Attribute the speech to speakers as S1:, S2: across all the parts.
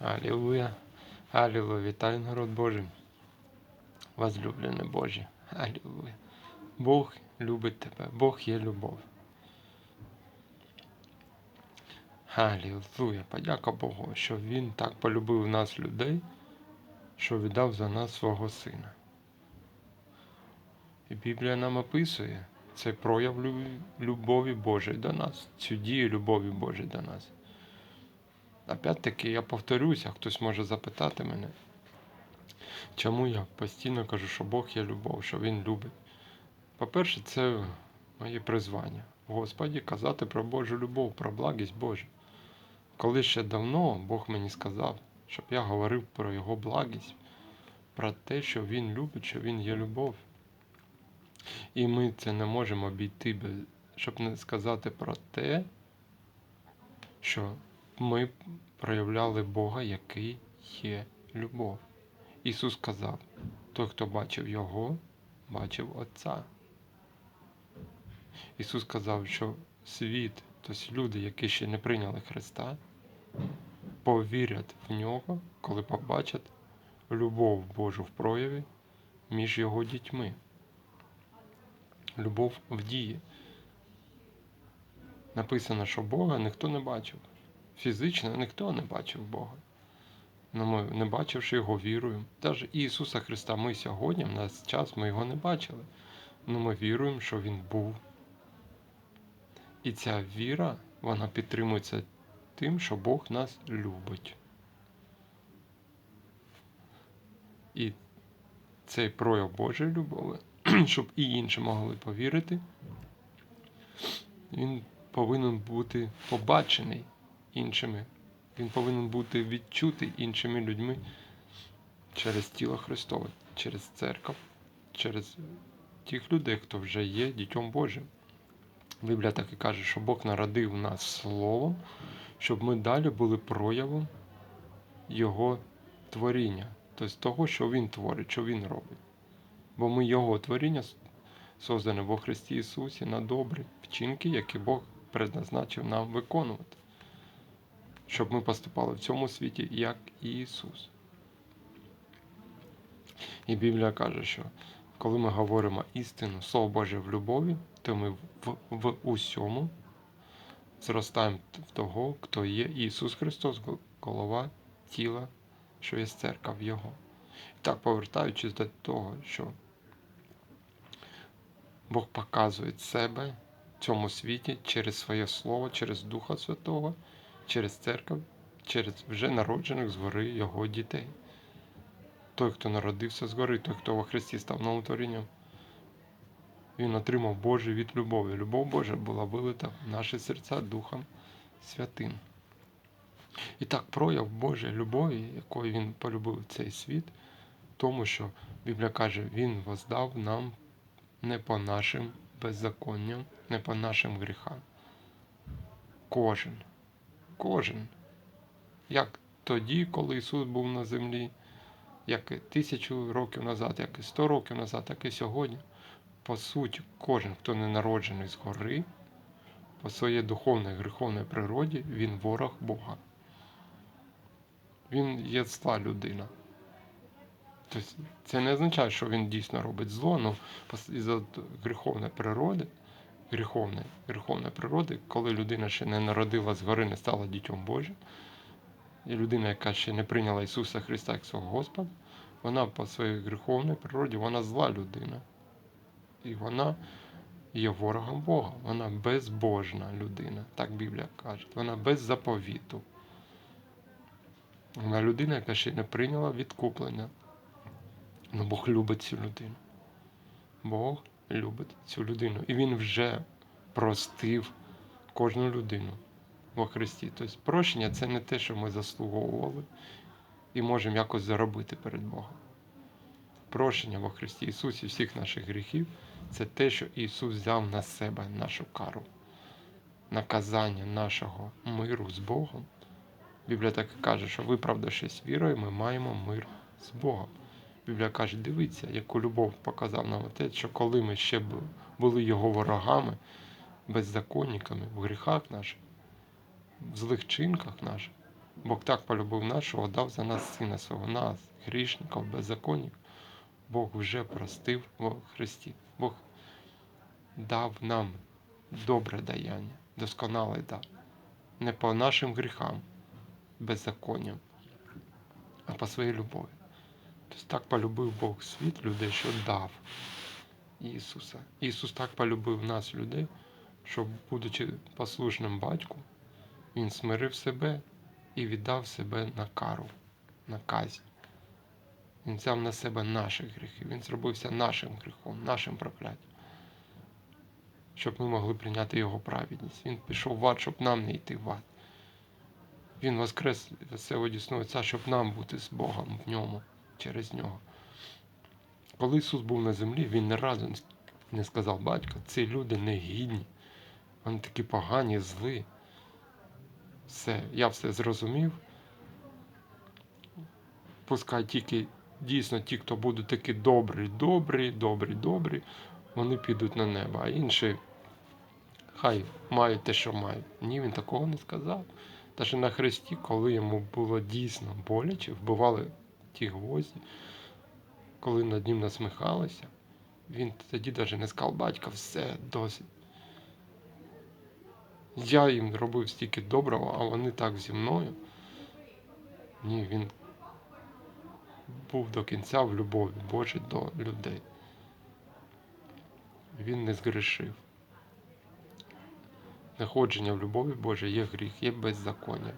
S1: Алілуя. Алілуя. Вітаю народ Божий. Возлюблений Божий. Алілуя. Бог любить тебе. Бог є любов. Алілуя. Подяка Богу, що Він так полюбив нас людей, що віддав за нас свого Сина. І Біблія нам описує цей прояв любові Божої до нас, цю дію любові Божої до нас. Опять-таки я повторюся, хтось може запитати мене, чому я постійно кажу, що Бог є любов, що Він любить. По-перше, це моє призвання. Господі казати про Божу любов, про благість Божу. Коли ще давно Бог мені сказав, щоб я говорив про Його благість, про те, що Він любить, що Він є любов. І ми це не можемо обійти, щоб не сказати про те, що ми проявляли Бога, який є любов. Ісус сказав: той, хто бачив Його, бачив Отця. Ісус сказав, що світ, тобто люди, які ще не прийняли Христа, повірять в нього, коли побачать любов Божу в прояві між Його дітьми. Любов в дії. Написано, що Бога ніхто не бачив. Фізично ніхто не бачив Бога. Ну, ми, не бачивши його, віруємо. Навіть Ісуса Христа ми сьогодні, в нас час, ми його не бачили. Ну ми віруємо, що Він був. І ця віра, вона підтримується тим, що Бог нас любить. І цей прояв Божої любові, щоб і інші могли повірити, він повинен бути побачений іншими. Він повинен бути відчутий іншими людьми через тіло Христове, через церкву, через тих людей, хто вже є дітьом Божим. Біблія так і каже, що Бог народив нас Словом, щоб ми далі були проявом Його творіння, тобто того, що Він творить, що Він робить. Бо ми Його творіння создані во Христі Ісусі на добрі вчинки, які Бог предназначив нам виконувати, щоб ми поступали в цьому світі, як Ісус. І Біблія каже, що коли ми говоримо істину, Слово Боже в любові, то ми в, в усьому зростаємо в того, хто є Ісус Христос, голова тіла, що є церква Його. І так, повертаючись до того, що Бог показує себе в цьому світі через своє Слово, через Духа Святого, через церкву, через вже народжених згори Його дітей. Той, хто народився згори, той, хто во Христі став новим творінням, він отримав Божий від любові. Любов Божа була вилита в наші серця Духом Святим. І так, прояв Божої любові, якою Він полюбив цей світ, тому що Біблія каже, Він воздав нам не по нашим беззаконням, не по нашим гріхам. Кожен, кожен. Як тоді, коли Ісус був на землі, як і тисячу років назад, як і сто років назад, так і сьогодні. По суті, кожен, хто не народжений згори, по своїй духовній гріховній природі, він ворог Бога. Він є зла людина. Тобто це не означає, що він дійсно робить зло, ну із-за гріховної природи, гріховної, гріховної природи, коли людина ще не народила згори, не стала дітьом Божим, і людина, яка ще не прийняла Ісуса Христа як свого Господа, вона по своїй гріховній природі, вона зла людина. І вона є ворогом Бога. Вона безбожна людина, так Біблія каже. Вона без заповіту. Вона людина, яка ще не прийняла відкуплення. Ну Бог любить цю людину. Бог любить цю людину. І Він вже простив кожну людину во Христі. Тобто прощення це не те, що ми заслуговували і можемо якось заробити перед Богом. Прощення во Христі Ісусі всіх наших гріхів це те, що Ісус взяв на себе нашу кару, наказання нашого миру з Богом. Біблія так і каже, що виправдавшись вірою, ми маємо мир з Богом. Біблія каже, дивіться, яку любов показав нам Отець, що коли ми ще були Його ворогами, беззаконниками, в гріхах наших, в злих чинках наших, Бог так полюбив нас, що отдав за нас сина свого, нас, грішників, беззаконних. Бог вже простив во Христі. Бог дав нам добре даяння, досконалий дар. Не по нашим гріхам, беззаконням, а по своїй любові. Тобто так полюбив Бог світ людей, що дав Ісуса. Ісус так полюбив нас, людей, що, будучи послушним батьку, Він смирив себе і віддав себе на кару, на казнь. Він взяв на себе наші гріхи, Він зробився нашим гріхом, нашим прокляттям. Щоб ми могли прийняти Його праведність. Він пішов в ад, щоб нам не йти в ад. Він воскрес Отця, щоб нам бути з Богом в ньому, через нього. Коли Ісус був на землі, Він не разу не сказав, батько, ці люди негідні, вони такі погані, зли. Все, я все зрозумів. Пускай тільки дійсно ті, хто будуть такі добрі, добрі, добрі, добрі, вони підуть на небо, а інші хай мають те, що мають. Ні, він такого не сказав. Та що на хресті, коли йому було дійсно боляче, вбивали ті гвозді, коли над ним насміхалися, він тоді навіть не сказав, батька, все, досить. Я їм робив стільки доброго, а вони так зі мною. Ні, він був до кінця в любові Божій до людей. Він не згрішив. Находження в любові Божій є гріх, є беззаконня.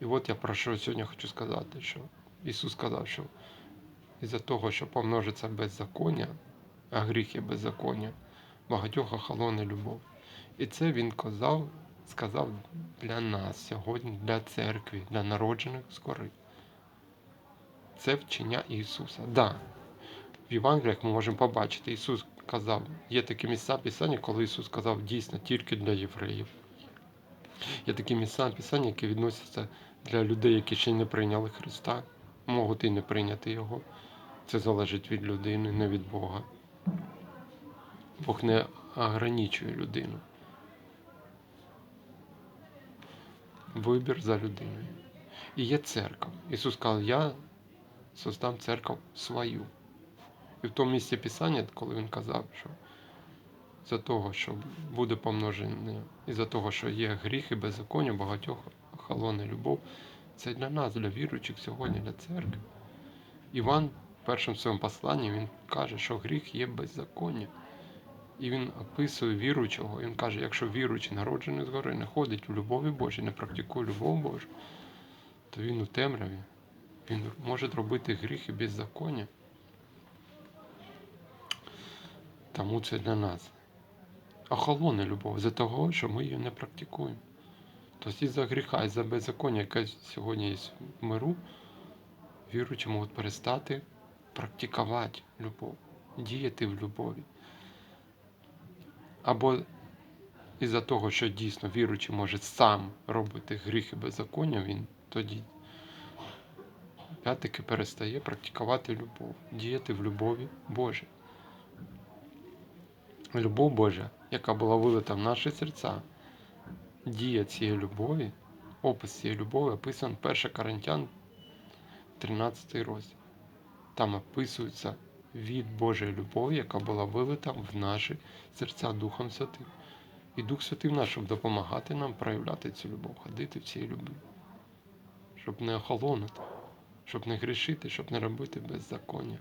S1: І от я про що сьогодні хочу сказати, що Ісус сказав, що із-за того, що помножиться беззаконня, а гріх є беззаконня, багатьох охолоне любов. І це Він казав, сказав для нас сьогодні, для церкви, для народжених згори. Це вчення Ісуса. Да, в Євангеліях ми можемо побачити, Ісус казав, є такі місця Писання, коли Ісус сказав дійсно тільки для євреїв. Є такі місця Писання, які відносяться для людей, які ще не прийняли Христа, можуть і не прийняти Його. Це залежить від людини, не від Бога. Бог не ограничує людину. Вибір за людиною. І є церква. Ісус сказав, я создам церкву свою. І в тому місці Писання, коли він казав, що за того, що буде помножене, і за того, що є гріх і беззаконня, багатьох холоне любов, це для нас, для віруючих сьогодні, для церкви. Іван в першому своєму посланні він каже, що гріх є беззаконня. І він описує віруючого, він каже, якщо віруючий народжений згори не ходить у любові Божій, не практикує любов Божу, то він у темряві. Він може робити гріх і беззаконня. Тому це для нас. Охолоне любов за того, що ми її не практикуємо. Тобто із-за гріха, із-за беззаконня, яке сьогодні є в миру, віруючі можуть перестати практикувати любов, діяти в любові. Або із-за того, що дійсно віруючий може сам робити гріх і беззаконня, він тоді опять-таки перестає практикувати любов, діяти в любові Божій. Любов Божа, яка була вилита в наші серця, дія цієї любові, опис цієї любові описаний 1 Коринтян 13 розділ. Там описується від Божої любові, яка була вилита в наші серця Духом Святим. І Дух Святий в нас, щоб допомагати нам проявляти цю любов, ходити в цій любові, щоб не охолонути, щоб не грішити, щоб не робити беззаконня.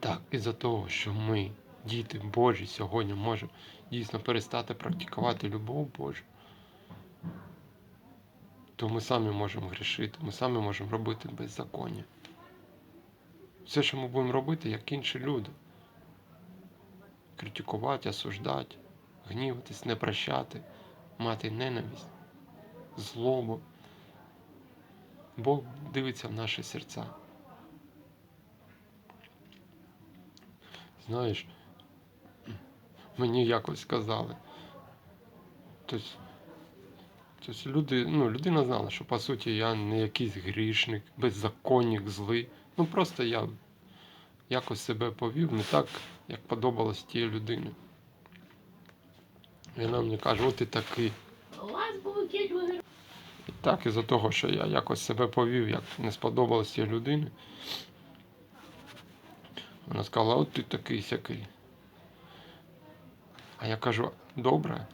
S1: Так, із-за того, що ми, діти Божі, сьогодні можемо дійсно перестати практикувати любов Божу, то ми самі можемо грішити, ми самі можемо робити беззаконня. Все, що ми будемо робити, як інші люди. Критикувати, осуждати, гніватись, не прощати, мати ненависть, злобу. Бог дивиться в наші серця. Знаєш, мені якось сказали. Тобто, тобто люди, ну, людина знала, що по суті я не якийсь грішник, беззаконник, злий. Ну просто я якось себе повів не так, як подобалось тієї людині. І вона мені каже, от ти такий. І так, із-за того, що я якось себе повів, як не сподобалось цій людині. Вона сказала, от ти такий сякий. А я кажу, добре.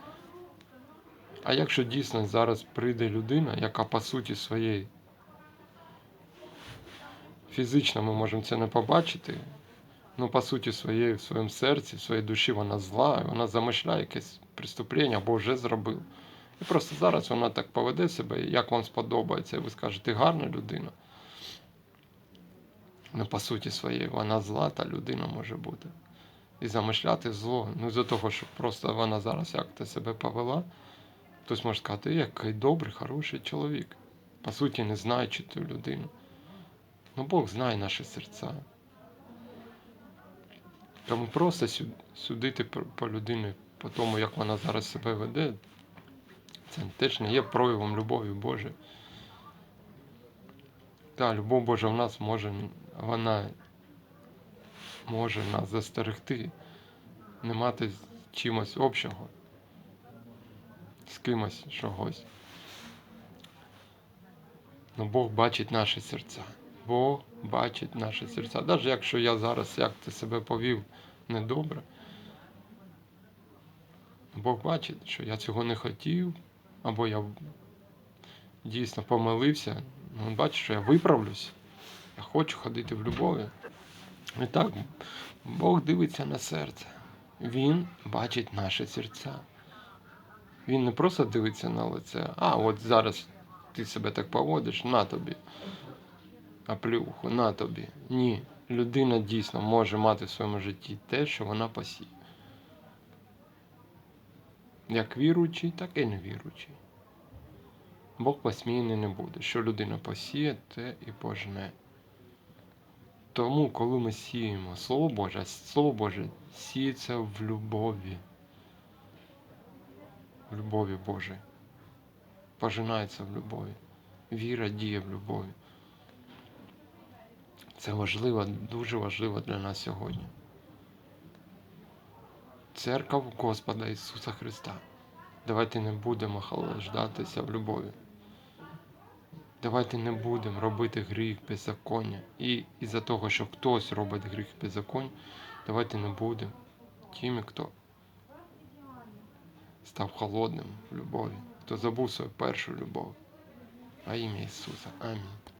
S1: А якщо дійсно зараз прийде людина, яка по суті своєї фізично ми можемо це не побачити, ну по суті своєї, в своєму серці, в своїй душі вона зла, вона замишляє якесь преступлення або вже зробила. І просто зараз вона так поведе себе, як вам сподобається, і ви скажете, гарна людина. Ну, по суті своєї, вона зла, та людина може бути. І замишляти зло. Ну, з-за того, що просто вона зараз як то себе повела, хтось може сказати, який добрий, хороший чоловік. По суті, не знаючи ту людину. Ну, Бог знає наші серця. Тому просто судити по людині, по тому, як вона зараз себе веде, це теж не є проявом любові Божої. Та, любов Божа в нас може, вона може нас застерегти, не мати чимось общого, з кимось чогось. Ну, Бог бачить наші серця. Бог бачить наші серця. Навіть якщо я зараз як ти себе повів недобре, Бог бачить, що я цього не хотів, або я дійсно помилився. Ну, Він бачить, що я виправлюсь. Я хочу ходити в любові. І так, Бог дивиться на серце. Він бачить наші серця. Він не просто дивиться на лице, а от зараз ти себе так поводиш, на тобі. А плюху, на тобі. Ні. Людина дійсно може мати в своєму житті те, що вона посіє. Як віруючий, так і невіруючий. Бог посміяний не буде. Що людина посіє, те і пожне. Тому, коли ми сіємо Слово Боже, Слово Боже сіється в любові. В любові Божій. Пожинається в любові. Віра діє в любові. Це важливо, дуже важливо для нас сьогодні. Церква Господа Ісуса Христа. Давайте не будемо холождатися в любові. Давайте не будемо робити гріх беззаконня. І із-за того, що хтось робить гріх беззаконня, давайте не будемо тими, хто став холодним в любові, хто забув свою першу любов. А ім'я Ісуса. Амінь.